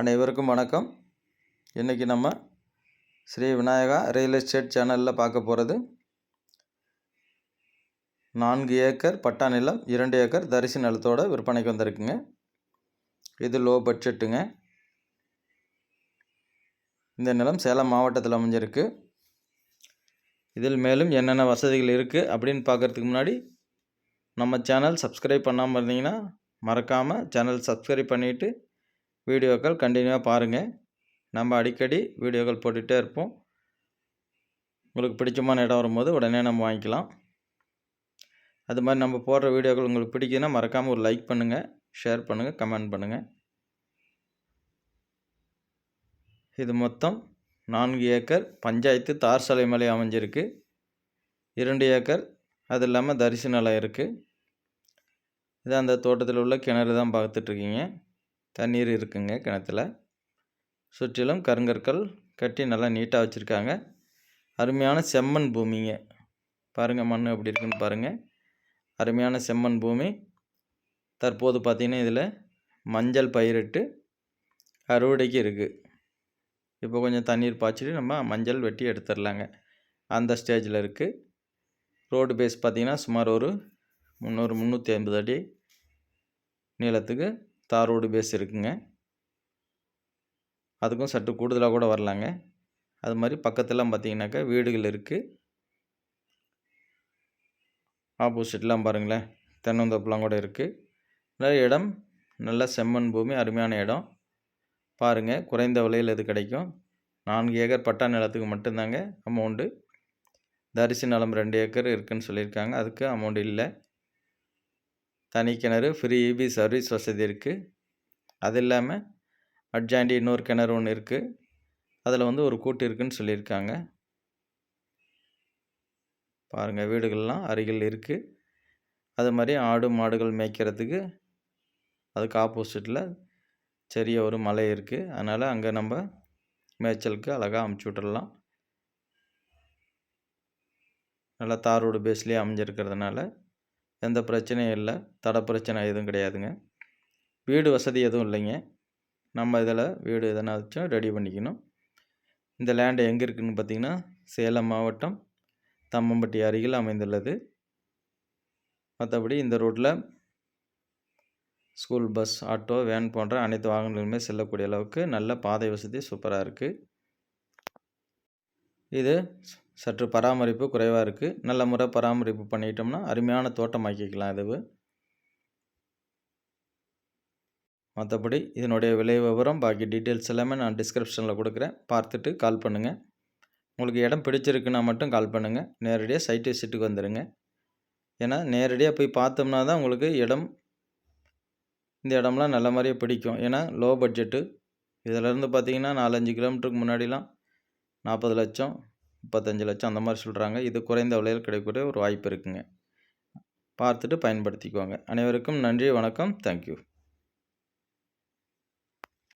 அனைவருக்கும் வணக்கம். இன்றைக்கி நம்ம ஸ்ரீ விநாயகா ரியல் எஸ்டேட் சேனலில் பார்க்க போகிறது நான்கு ஏக்கர் பட்டா நிலம் இரண்டு ஏக்கர் தரிசி நிலத்தோட விற்பனைக்கு வந்திருக்குங்க. இது லோ பட்ஜெட்டுங்க இந்த நிலம் சேலம் மாவட்டத்தில் அமைஞ்சிருக்கு. இதில் மேலும் என்னென்ன வசதிகள் இருக்குது அப்படின்னு பார்க்குறதுக்கு முன்னாடி நம்ம சேனல் சப்ஸ்கிரைப் பண்ணாமல் இருந்தீங்கன்னா மறக்காமல் சேனல் சப்ஸ்கிரைப் பண்ணிவிட்டு வீடியோக்கள் கண்டினியூவாக பாருங்கள் நம்ம அடிக்கடி வீடியோக்கள் போட்டுகிட்டே இருப்போம். உங்களுக்கு பிடிச்சமான இடம் வரும்போது உடனே நம்ம வாங்கிக்கலாம். அது மாதிரி நம்ம போடுற வீடியோக்கள் உங்களுக்கு பிடிக்குதுன்னா மறக்காமல் ஒரு லைக் பண்ணுங்கள் ஷேர் பண்ணுங்கள் கமெண்ட் பண்ணுங்கள் இது மொத்தம் நான்கு ஏக்கர் பஞ்சாயத்து தார் சாலை மலை அமைஞ்சிருக்கு. இரண்டு ஏக்கர் அது இல்லாமல் தரிசு நிலம் இருக்குது இது அந்த தோட்டத்தில் உள்ள கிணறு தான் பார்த்துட்ருக்கீங்க தண்ணீர் இருக்குங்க கிணத்துல. சுற்றிலும் கருங்கற்கள் கட்டி நல்லா நீட்டாக வச்சுருக்காங்க. அருமையான செம்மண் பூமிங்க. பாருங்கள் மண் எப்படி இருக்குன்னு பாருங்கள் அருமையான செம்மண் பூமி. தற்போது பார்த்திங்கன்னா இதில் மஞ்சள் பயிரிட்டு அறுவடைக்கு இருக்குது இப்போ கொஞ்சம் தண்ணீர் பாய்ச்சிட்டு நம்ம மஞ்சள் வெட்டி எடுத்துடலாங்க. அந்த ஸ்டேஜில் இருக்குது ரோடு பேஸ் பார்த்திங்கன்னா சுமார் ஒரு முந்நூறு முந்நூற்றி ஐம்பது அடி நீளத்துக்கு தார் ரோடு பேஸ் இருக்குங்க. அதுக்கும் சற்று கூடுதலாக கூட வரலாங்க. அது மாதிரி பக்கத்துலாம் பார்த்தீங்கன்னாக்கா வீடுகள் இருக்குது ஆப்போசிட்லாம் பாருங்களேன். தென்னந்தோப்புலாம் கூட இருக்குது நல்ல இடம். நல்ல செம்மண் பூமி. அருமையான இடம். பாருங்கள் குறைந்த விலையில் இது கிடைக்கும். நான்கு ஏக்கர் பட்டா நிலத்துக்கு மட்டும்தாங்க அமௌண்ட்டு தரிசி நிலம் ரெண்டு ஏக்கர் இருக்குதுன்னு சொல்லியிருக்காங்க. அதுக்கு அமௌண்ட் இல்லை. தனி கிணறு ஃப்ரீ இபி சர்வீஸ் வசதி இருக்குது அது இல்லாமல் அட்ஜாண்டி இன்னொரு கிணறு ஒன்று இருக்குது அதில் வந்து ஒரு கூட்டு இருக்குதுன்னு சொல்லியிருக்காங்க. பாருங்கள் வீடுகள்லாம் அருகில் இருக்குது அது மாதிரி ஆடு மாடுகள் மேய்க்கிறதுக்கு அதுக்கு ஆப்போசிட்டில் சிறிய ஒரு மலை இருக்குது அதனால் அங்கே நம்ம மேய்ச்சலுக்கு அழகாக அமுச்சு விட்டுடலாம் நல்லா தார் ரோடு பேஸ்லேயே அமைஞ்சிருக்கிறதுனால. எந்த பிரச்சனையும் இல்லை. தடை பிரச்சனை எதுவும் கிடையாதுங்க. வீடு வசதி எதுவும் இல்லைங்க. நம்ம இதில் வீடு எதனாச்சும் ரெடி பண்ணிக்கணும். இந்த லேண்டு எங்கே இருக்குதுன்னு பார்த்திங்கன்னா சேலம் மாவட்டம் தம்மம்பட்டி அருகில் அமைந்துள்ளது. மற்றபடி இந்த ரோட்டில் ஸ்கூல் பஸ் ஆட்டோ வேன் போன்ற அனைத்து வாகனங்களுமே செல்லக்கூடிய அளவுக்கு நல்ல பாதை வசதி சூப்பராக இருக்குது இது சற்று பராமரிப்பு குறைவாக இருக்குது நல்ல முறை பராமரிப்பு பண்ணிட்டோம்னா அருமையான தோட்டம் ஆக்கிக்கலாம் இது மற்றபடி இதனுடைய விலை விவரம் பாக்கி டீட்டெயில்ஸ் எல்லாமே நான் டிஸ்கிரிப்ஷனில் கொடுக்குறேன். பார்த்துட்டு கால் பண்ணுங்கள் உங்களுக்கு இடம் பிடிச்சிருக்குன்னா மட்டும் கால் பண்ணுங்கள் நேரடியாக சைட் விசிட்டுக்கு வந்துடுங்க ஏன்னா நேரடியாக போய் பார்த்தோம்னா தான் உங்களுக்கு இடம் இந்த இடம்லாம் நல்ல மாதிரியே பிடிக்கும். ஏன்னா லோ பட்ஜெட்டு இதிலேருந்து பார்த்தீங்கன்னா நாலஞ்சு கிலோமீட்டருக்கு முன்னாடிலாம் நாற்பது லட்சம். முப்பத்தஞ்சு லட்சம் அந்த மாதிரி சொல்கிறாங்க இது குறைந்த விலையில் கிடைக்கக்கூடிய ஒரு வாய்ப்பு இருக்குதுங்க பார்த்துட்டு பயன்படுத்திக்கோங்க. அனைவருக்கும் நன்றி வணக்கம். தேங்க்யூ